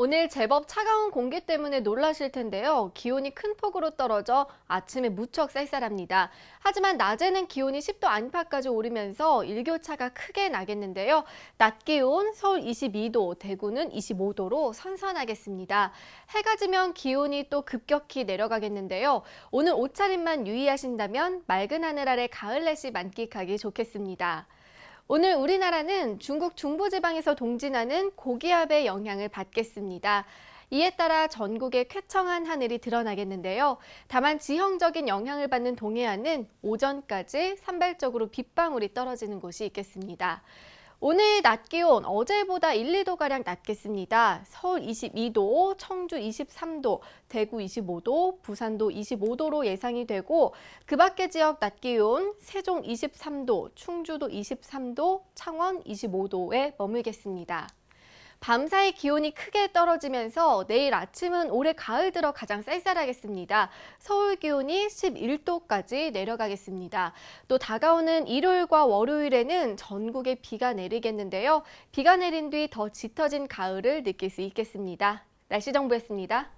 오늘 제법 차가운 공기 때문에 놀라실 텐데요. 기온이 큰 폭으로 떨어져 아침에 무척 쌀쌀합니다. 하지만 낮에는 기온이 10도 안팎까지 오르면서 일교차가 크게 나겠는데요. 낮 기온 서울 22도, 대구는 25도로 선선하겠습니다. 해가 지면 기온이 또 급격히 내려가겠는데요. 오늘 옷차림만 유의하신다면 맑은 하늘 아래 가을 날씨 만끽하기 좋겠습니다. 오늘 우리나라는 중국 중부지방에서 동진하는 고기압의 영향을 받겠습니다. 이에 따라 전국에 쾌청한 하늘이 드러나겠는데요. 다만 지형적인 영향을 받는 동해안은 오전까지 산발적으로 빗방울이 떨어지는 곳이 있겠습니다. 오늘 낮 기온 어제보다 1, 2도가량 낮겠습니다. 서울 22도, 청주 23도, 대구 25도, 부산도 25도로 예상이 되고 그 밖의 지역 낮 기온 세종 23도, 충주도 23도, 창원 25도에 머물겠습니다. 밤사이 기온이 크게 떨어지면서 내일 아침은 올해 가을 들어 가장 쌀쌀하겠습니다. 서울 기온이 11도까지 내려가겠습니다. 또 다가오는 일요일과 월요일에는 전국에 비가 내리겠는데요. 비가 내린 뒤 더 짙어진 가을을 느낄 수 있겠습니다. 날씨 정보였습니다.